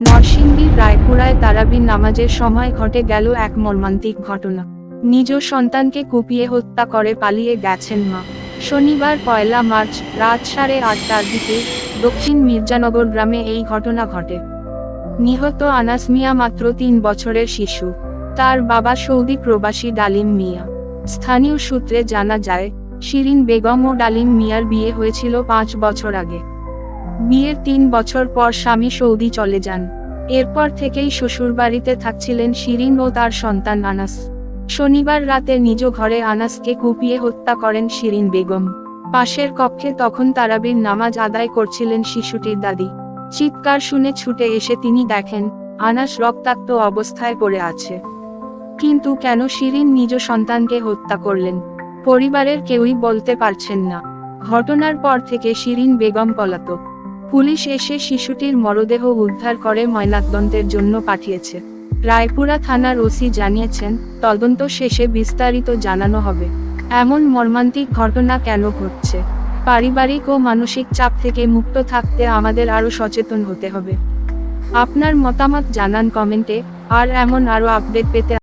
নরসিংদীর রায়পুরায় তারাবির নামাজের সময় ঘটে গেল এক মর্মান্তিক ঘটনা। নিজ সন্তানকে কুপিয়ে হত্যা করে পালিয়ে গেছেন মা। শনিবার পয়লা মার্চ, রাত সাড়ে আটটার দিকে দক্ষিণ মির্জানগর গ্রামে এই ঘটনা ঘটে। নিহত আনাস মিয়া মাত্র তিন বছরের শিশু। তার বাবা সৌদি প্রবাসী ডালিম মিয়া। স্থানীয় সূত্রে জানা যায়, শিরিন বেগম ও ডালিম মিয়ার বিয়ে হয়েছিল পাঁচ বছর আগে। বিয়ের তিন বছর পর স্বামী সৌদি চলে যান। এরপর থেকেই শ্বশুরবাড়িতে থাকছিলেন শিরিন ও তার সন্তান আনাস। শনিবার রাতে নিজ ঘরে আনাসকে কুপিয়ে হত্যা করেন শিরিন বেগম। পাশের কক্ষে তখন তারাবির নামাজ আদায় করছিলেন শিশুটির দাদি। চিৎকার শুনে ছুটে এসে তিনি দেখেন, আনাস রক্তাক্ত অবস্থায় পড়ে আছে। কিন্তু কেন শিরিন নিজ সন্তানকে হত্যা করলেন? পরিবারের কেউই বলতে পারছেন না। ঘটনার পর থেকে শিরিন বেগম পলাতক। পুলিশ এসে শিশুটির মরদেহ উদ্ধার করে ময়নাতদন্তের জন্য পাঠিয়েছে। রায়পুরা থানার ওসি জানিয়েছেন, তদন্ত শেষে বিস্তারিত জানানো হবে। এমন মর্মান্তিক ঘটনা কেন ঘটছে? পারিবারিক ও মানসিক চাপ থেকে মুক্ত থাকতে আমাদের আরও সচেতন হতে হবে। আপনার মতামত জানান কমেন্টে, আর এমন আরও আপডেট পেতে